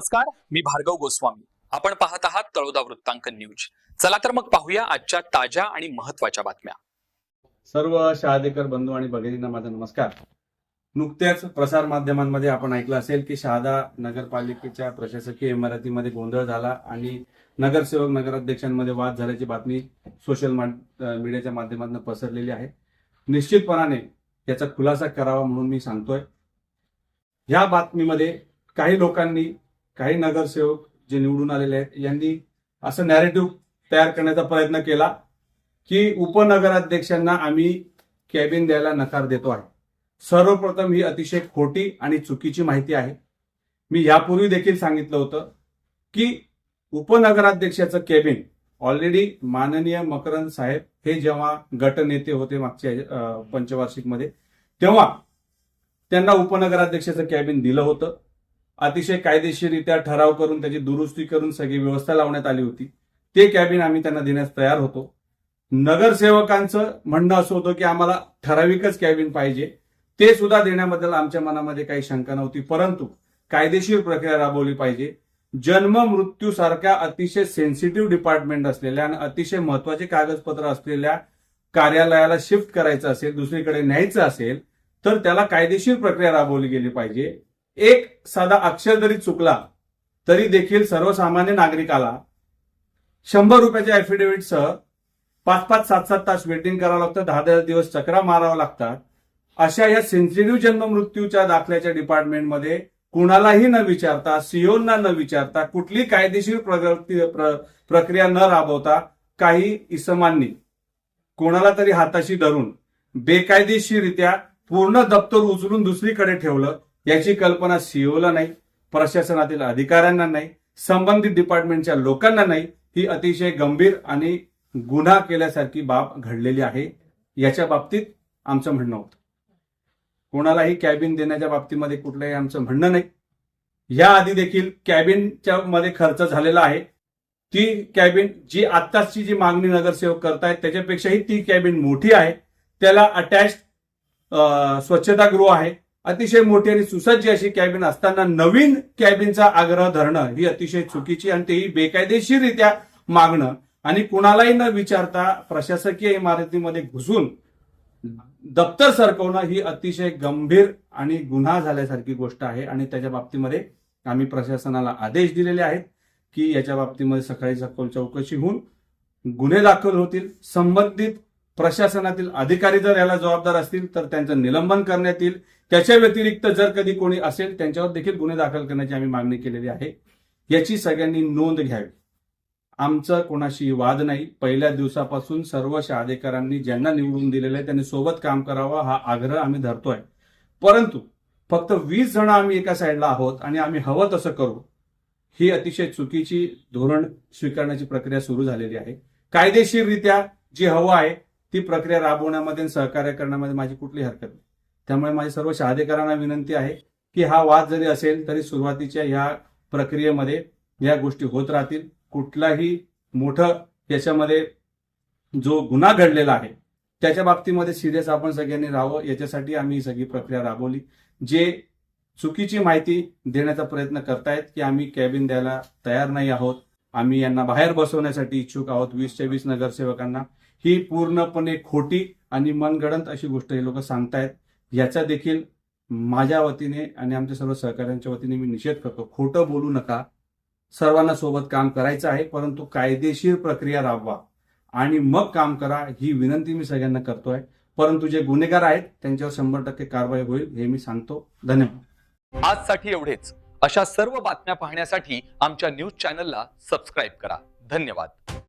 नमस्कार मी भार्गव गोस्वामी. आपण पाहत आहात तळोदा वृत्तांकन न्यूज. चला तर मग पाहूया आजच्या ताज्या आणि महत्त्वाच्या बातम्या. सर्व शहादेकर बंधू आणि भगिनींना माझा नमस्कार. नुकत्याच प्रसार माध्यमांमध्ये आपण ऐकलं असेल की शहादा नगरपालिकेच्या प्रशासकीय इमारतीमध्ये गोंधळ झाला आणि नगरसेवक नगराध्यक्षांमध्ये वाद झाल्याची बातमी सोशल मीडियाच्या माध्यमातून पसरलेली आहे. निश्चितपणाने याचा खुलासा करावा म्हणून मी सांगतोय. ह्या बातमीमध्ये काही लोकांनी काही नगरसेवक जे निवडून आलेले आहेत यांनी असं नॅरेटिव्ह तयार करण्याचा प्रयत्न केला की उपनगराध्यक्षांना आम्ही कॅबिन द्यायला नकार देतो आहे. सर्वप्रथम ही अतिशय खोटी आणि चुकीची माहिती आहे. मी यापूर्वी देखील सांगितलं होतं की उपनगराध्यक्षाचं कॅबिन ऑलरेडी माननीय मकरंद साहेब हे जेव्हा गटनेते होते मागच्या पंचवार्षिकमध्ये तेव्हा त्यांना उपनगराध्यक्षाचं कॅबिन दिलं होतं. अतिशय कायदेशीररित्या ठराव करून त्याची दुरुस्ती करून सगळी व्यवस्था लावण्यात आली होती. ते कॅबिन आम्ही त्यांना देण्यास तयार होतो. नगरसेवकांचं म्हणणं असं होतं की आम्हाला ठराविकच कॅबिन पाहिजे. ते सुद्धा देण्याबद्दल आमच्या मनामध्ये काही शंका नव्हती परंतु कायदेशीर प्रक्रिया राबवली पाहिजे. जन्म मृत्यू सारख्या अतिशय सेन्सिटिव्ह डिपार्टमेंट असलेल्या आणि अतिशय महत्त्वाचे कागदपत्र असलेल्या कार्यालयाला शिफ्ट करायचं असेल दुसरीकडे न्यायचं असेल तर त्याला कायदेशीर प्रक्रिया राबवली गेली पाहिजे. एक साधा अक्षर जरी चुकला तरी देखील सर्वसामान्य नागरिकाला शंभर रुपयाच्या एफिडेव्हिटसह पाच पाच सात सात तास वेटिंग करावं लागतं दहा दहा दिवस चक्रा मारावं लागतात. अशा या सेन्सिटिव्ह जन्म मृत्यूच्या दाखल्याच्या डिपार्टमेंटमध्ये कुणालाही न विचारता सीओना न विचारता कुठली कायदेशीर प्रगती प्र- प्रक्रिया न राबवता काही इसमांनी कोणाला तरी हाताशी धरून बेकायदेशीररित्या पूर्ण दप्तर उचलून दुसरीकडे ठेवलं याची कल्पना सीओला नाही प्रशासनातील अधिकाऱ्यांना नाही संबंधित डिपार्टमेंटच्या लोकांना नाही. ही अतिशय गंभीर आणि गुन्हा केल्यासारखी बाब घडलेली आहे. याच्या बाबतीत आमचं म्हणणं होतं. कोणालाही कॅबिन देण्याच्या बाबतीमध्ये कुठलंही आमचं म्हणणं नाही. या आधी देखील कॅबिनच्या मध्ये खर्च झालेला आहे. ती कॅबिन जी आत्ताची जी मागणी नगरसेवक करतायत त्याच्यापेक्षाही ती कॅबिन मोठी आहे. त्याला अटॅच स्वच्छतागृह आहे. अतिशय मोठी आणि सुसज्ज अशी कॅबिन असताना नवीन कॅबिनचा आग्रह धरणं ही अतिशय चुकीची आणि तेही बेकायदेशीररित्या मागणं. आणि कुणालाही न विचारता प्रशासकीय इमारतीमध्ये घुसून दप्तर सरकवणं ही अतिशय गंभीर आणि गुन्हा झाल्यासारखी गोष्ट आहे. आणि त्याच्या बाबतीमध्ये आम्ही प्रशासनाला आदेश दिलेले आहेत की याच्या बाबतीमध्ये सकाळी सखोल चौकशी होऊन गुन्हे दाखल होतील. संबंधित प्रशासनातील अधिकारी जर याला जबाबदार असतील तर त्यांचं निलंबन करण्यात येईल. त्याच्या व्यतिरिक्त जर कधी कोणी असेल त्यांच्यावर देखील गुन्हे दाखल करण्याची आम्ही मागणी केलेली आहे. याची सगळ्यांनी नोंद घ्यावी. आमचा कोणाशी वाद नाही. पहिल्या दिवसापासून सर्व शादेकरांनी ज्यांना निवडून दिलेलं आहे त्यांनी सोबत काम करावं हा आग्रह आम्ही धरतोय. परंतु फक्त वीस जण आम्ही एका साईडला आहोत आणि आम्ही हवं तसं करू ही अतिशय चुकीची धोरण स्वीकारण्याची प्रक्रिया सुरू झालेली आहे. कायदेशीररित्या जी हवं आहे ती प्रक्रिया राबवण्यामध्ये सहकार्य करण्यामध्ये माझी कुठली हरकत नाही. त्यामुळे माझी सर्व शहादेकरांना विनंती आहे की हा वाद जरी असेल तरी सुरुवातीच्या ह्या प्रक्रियेमध्ये या गोष्टी होत राहतील. कुठलाही मोठं याच्यामध्ये जो गुन्हा घडलेला आहे त्याच्या बाबतीमध्ये सिरियस आपण सगळ्यांनी राहावं. याच्यासाठी आम्ही ही सगळी प्रक्रिया राबवली. जे चुकीची माहिती देण्याचा प्रयत्न करतायत की आम्ही कॅबिन द्यायला तयार नाही आहोत. आम्ही यांना बाहेर बसवण्यासाठी इच्छुक आहोत वीसच्या वीस नगरसेवकांना. ही पूर्णपणे खोटी आणि मनगडंत अशी गोष्ट हे लोक सांगतायत. याचा देखील माझ्या वतीने आणि आमच्या सर्व सहकाऱ्यांच्या वतीने मी निषेध करतो. खोटं बोलू नका. सर्वांना सोबत काम करायचं आहे परंतु कायदेशीर प्रक्रिया राबवा. आणि मग काम करा ही विनंती मी सगळ्यांना करतोय. परंतु जे गुन्हेगार आहेत त्यांच्यावर शंभर टक्के कारवाई होईल हे मी सांगतो. धन्यवाद. आजसाठी एवढेच. अशा सर्व बातम्या पाहण्यासाठी आमच्या न्यूज चॅनलला सबस्क्राईब करा. धन्यवाद.